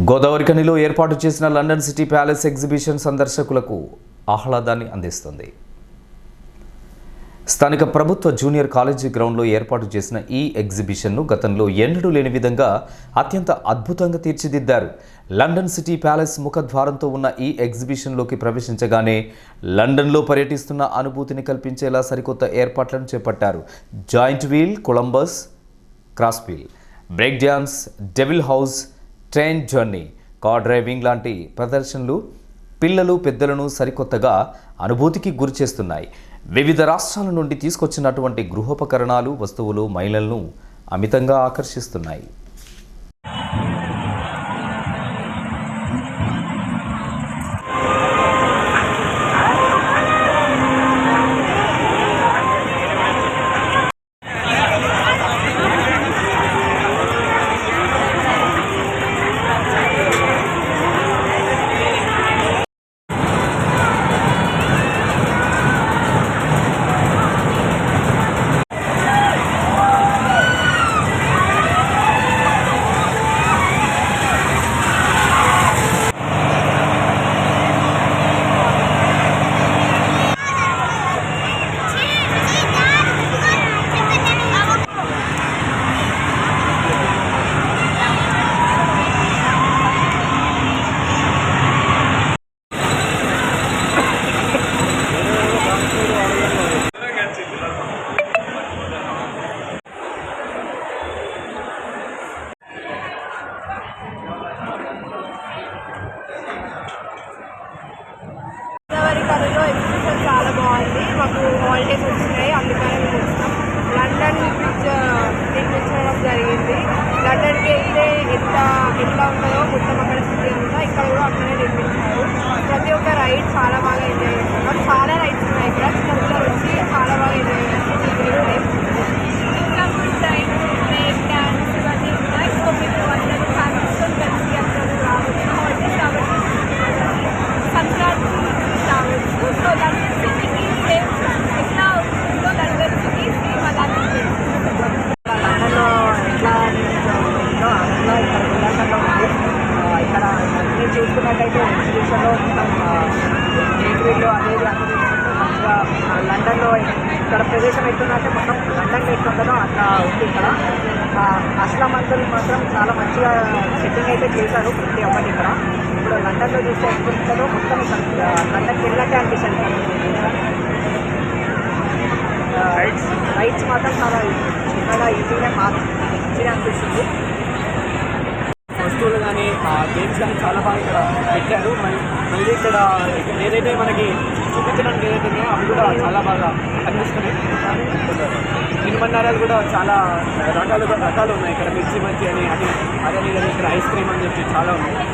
గోదావరి ఖనిలో ఏర్పాటు చేసిన London city palace exhibition సందర్శకులకు ఆహ్లాదాన్ని అందిస్తుంది. స్థానిక ప్రభుత్వ జూనియర్ కాలేజీ గ్రౌండ్లో ఏర్పాటు చేసిన ఈ ఎగ్జిబిషన్ను గతంలో ఎన్నడూ లేని విధంగా అత్యంత అద్భుతంగా తీర్చిదిద్దారు. లండన్ సిటీ ప్యాలెస్ ముఖద్వారంతో ఉన్న ఈ ఎగ్జిబిషన్లోకి ప్రవేశించగానే లండన్లో పర్యటిస్తున్న అనుభూతిని కల్పించేలా సరికొత్త ఏర్పాట్లను చేపట్టారు. Joint wheel Columbus cross wheel break dance devil house train journey car driving లాంటి ప్రదర్శనలు పిల్లలు పెద్దలను సరికొత్తగా అనుభూతికి గురి చేస్తున్నాయి. వివిధ రాష్ట్రాల నుండి తీసుకొచ్చినటువంటి గృహోపకరణాలు వస్తువులు మహిళలను అమితంగా ఆకర్షిస్తున్నాయి. కథలో ఎగ్జిబిషన్ చాలా బాగుంది. మాకు హాలిడేస్ వచ్చినాయి. అందుకని మేము వచ్చినాం. లండన్ పిక్చర్ నిర్మించడం జరిగింది. లండన్కి వెళ్తే ఎంత ఎట్లా ఉంటుందో మొత్తం అక్కడ సిటీ ఉందో ఇక్కడ కూడా అట్లనే నిర్మించారు. ప్రతి ఒక్క రైడ్ చాలా బాగా ఎంజాయ్ చేస్తున్నాం చాలా రైడ్స్ ఉన్నాయి ఇక్కడ చిన్న పిల్లలు వచ్చి చాలా బాగా ఎంజాయ్ చేస్తున్నారు బ్రేక్ డ్యాన్స్ ఇవన్నీ ఉన్నాయి సో మీరు అందరూ ఫ్యామిలీస్తో కలిసి అందరూ రావచ్చు హాలిడేస్ కాబట్టి సంక్రాంతి రావచ్చు సో లండన్ సిటీకి సేమ్ ఎట్లా ఉంటుందో లండన్ సిటీ సేమ్ అలాగే లండన్లో ఎట్లా ఉందో అట్లా ఇక్కడ లండన్లో ఉంది ఆ, ఇక్కడ మీరు చూసుకున్నట్టయితే ఎగ్జిబిషన్లో మొత్తం బేకరీలు అనేది అన్ని చూసుకుంటే మంచిగా ఆ, లండన్లో ఇక్కడ ప్రదేశం ఎట్లుందంటే మొత్తం లండన్ ఎట్లుంటుందో అట్లా ఉంది ఇక్కడ. అస్లాం అంకుల్ మాత్రం చాలా మంచిగా సెట్టింగ్ అయితే చేశారు ప్రతి ఒక్కటి ఇక్కడ. ఇప్పుడు లండన్లో చూస్తే ఎట్లుంటుందో మొత్తం ఇక్కడ లండన్కి వెళ్ళినట్టే అనిపిస్తుంది రైట్స్ రైట్స్ మాత్రం చాలా చిన్నగా ఈజీగా మంచిగా అనిపిస్తుంది వస్తువులు కానీ గేమ్స్ కానీ చాలా బాగా ఇక్కడ పెట్టారు. మరి మళ్ళీ ఇక్కడ ఏదైతే మనకి చూపించడానికి ఏదైతే ఉన్నాయో అవి కూడా చాలా బాగా కనిపిస్తున్నాయి తినుబండారాలు కూడా చాలా రకాలు రకాలు ఉన్నాయి. ఇక్కడ మిర్చి మంచి అని అది అదే ఇక్కడ ఐస్ క్రీమ్ అని చెప్పి చాలా ఉన్నాయి.